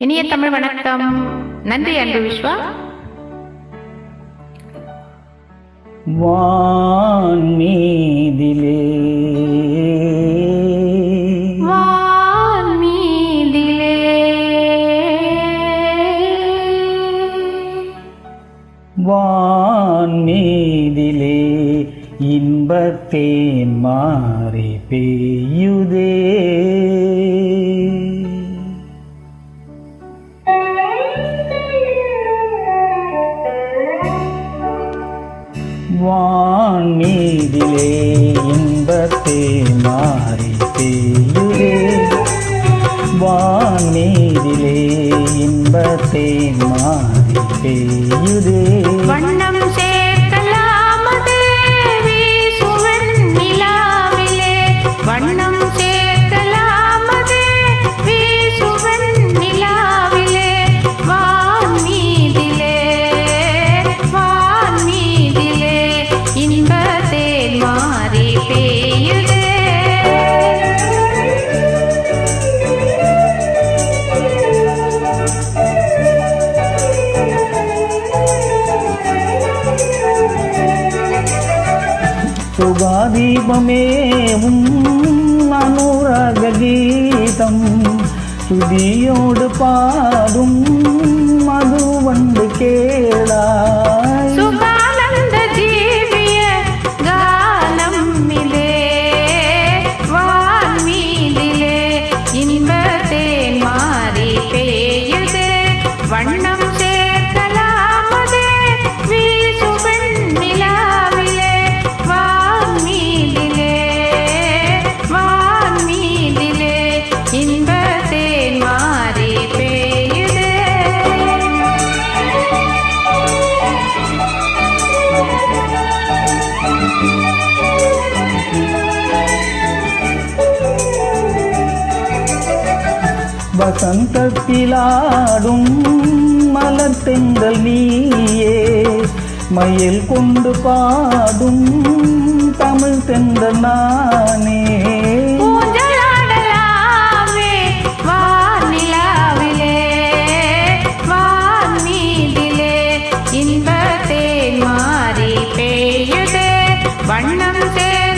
இனிய தமிழ் வணக்கம். நன்றி அன்பு விஸ்வா. வான் மீதிலே. வான் மீதிலே. வான் மீதிலே இன்பத்தேன் மாறி பெய்யுதே. வான் மீதிலே இன்பத்தேன் மாறி பெய்யுதே. வான் மீதிலே இன்பத்தேன் மாறி பெய்யுதே. சுகாதீபமே உம் அனுராக கீதம். சுதியோடு பாடும் மது வந்து கேளாய். சுகானந்த ஜீவிய கானம் இதே வான் இன்பத்தேன் மாறி வண்ணம் வசந்தத்திலாடும் மலர் தென்றல் நீயே. மயில் கொண்டு பாடும் தமிழ் தென்றல் நானே. வண்ணம் தேர்